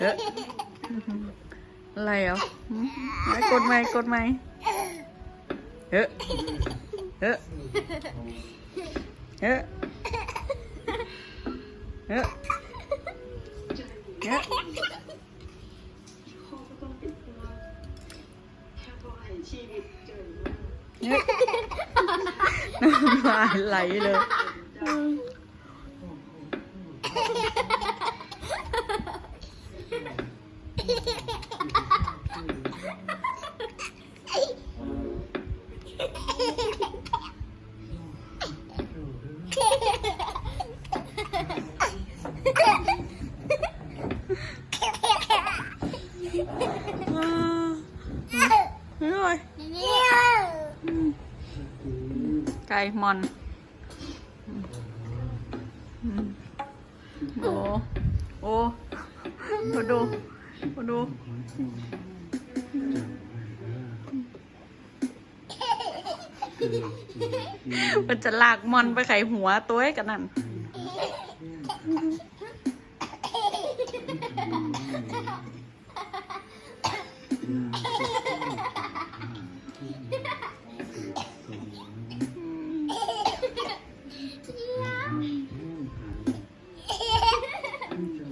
เอ๊ะอะไรเหรอหืมไหนกดไหมกดไหมเอ๊ะเอ๊ะเอ๊ะเอ๊ะเอ๊ะเอ๊ะน้ำลายไหลเลย อ่าเฮ้ย ไก่มอนโอ้โอ้มาดูมาดูมันจะลากมอนไปไขหัวตัวให้กันนั่น